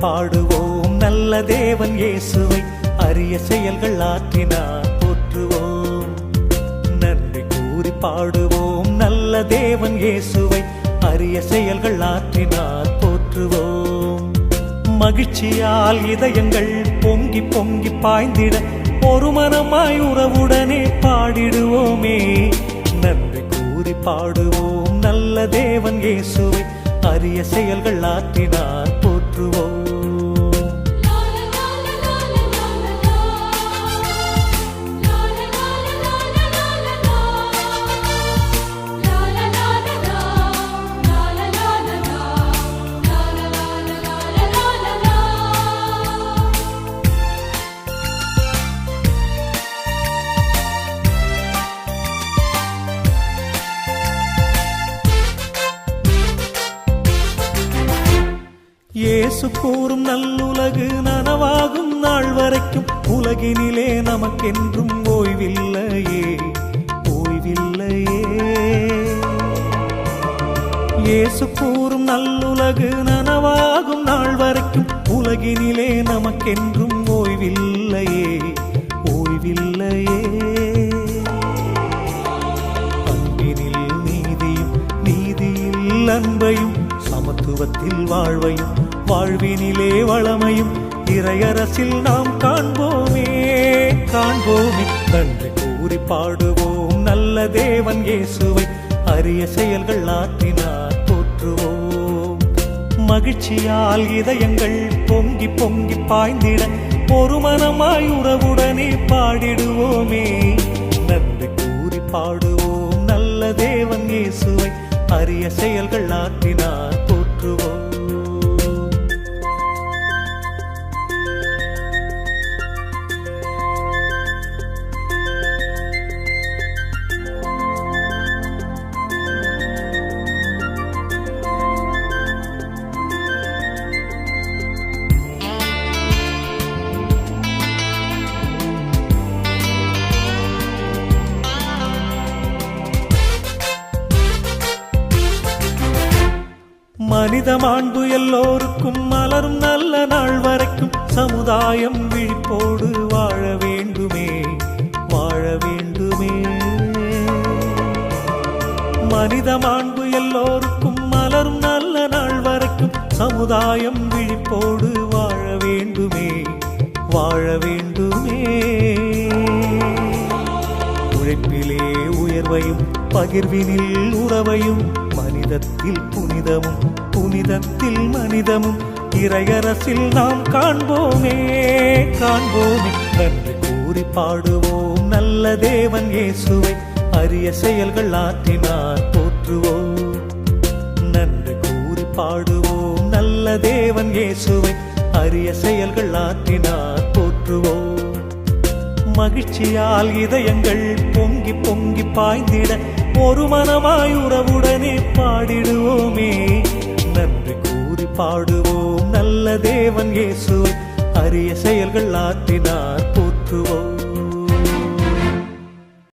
பாடுவோம். நல்ல தேவன் இயேசுவை அரிய செயல்கள் ஆற்றினார். போற்றுவோம். நன்றி கூறி பாடுவோம். நல்ல தேவன் இயேசுவை அரிய செயல்கள் ஆற்றினார். போற்றுவோம். மகிழ்ச்சியால் இதயங்கள் பொங்கி பொங்கி பாய்ந்திட ஒரு மனமாய் உறவுடனே பாடிடுவோமே. நன்றி கூறி பாடுவோம். நல்ல தேவன் இயேசுவை அரிய செயல்கள் ஆற்றினார். இயேசு கூறும் நல்லுலகு நனவாகும் நாள் வரைக்கும். உலகினிலே நமக்கென்றும் ஓய்வில்லையே ஓய்வில்லையே. இயேசு கூறும் நல்லுலகு நனவாகும் நாள் வரைக்கும். உலகினிலே நமக்கென்றும் ஓய்வில்லையே ஓய்வில்லையே. அன்பினில் நீதியும் நீதியில் அன்பையும் சமத்துவத்தில் வாழ்வையும் வாழ்வினிலே வளமையும் இறையரசில் நாம் காண்போமே காண்போமே. நன்றி கூறி பாடுவோம் நல்ல தேவன் இயேசுவை. அரிய செயல்கள் ஆற்றினார் போற்றுவோம். மகிழ்ச்சியால் இதயங்கள் பொங்கி பொங்கி பாய்ந்திட ஒரு மனமாய் உறவுடனே பாடிடுவோமே. நன்றி கூறி பாடுவோம் நல்ல தேவன் இயேசுவை. அரிய செயல்கள் ஆற்றினார் மனித மாண்பு எல்லோருக்கும் மலரும் நல்ல நாள் வரைக்கும் சமுதாயம் விழிப்போடு வாழ வேண்டுமே வாழ வேண்டுமே. மனித மாண்பு எல்லோருக்கும் மலரும் நல்ல நாள் வரைக்கும் சமுதாயம் விழிப்போடு வாழ வேண்டுமே வாழ வேண்டுமே. உழைப்பிலே உயர்வையும் பகிர்வினில் உறவையும் மனிதத்தில் புன புனிதமும் புனிதத்தில் மனிதமும் இறையரசில் நாம் காண்போமே காண்போமே. நன்றி கூறி பாடுவோம் நல்ல தேவன் இயேசுவை அரிய செயல்கள் ஆற்றினார் போற்றுவோம். நன்றி கூறி பாடுவோம் நல்ல தேவன் இயேசுவை அரிய செயல்கள் ஆற்றினார் போற்றுவோம். மகிழ்ச்சியால் இதயங்கள் பொங்கி பொங்கி பாய்ந்திட ஒரு மனமாய் உறவுடனே பாடிடுவோமே. நன்றி கூறி பாடுவோம். நல்ல தேவன் இயேசு அரிய செயல்கள் ஆற்றினார் போற்றுவோம்.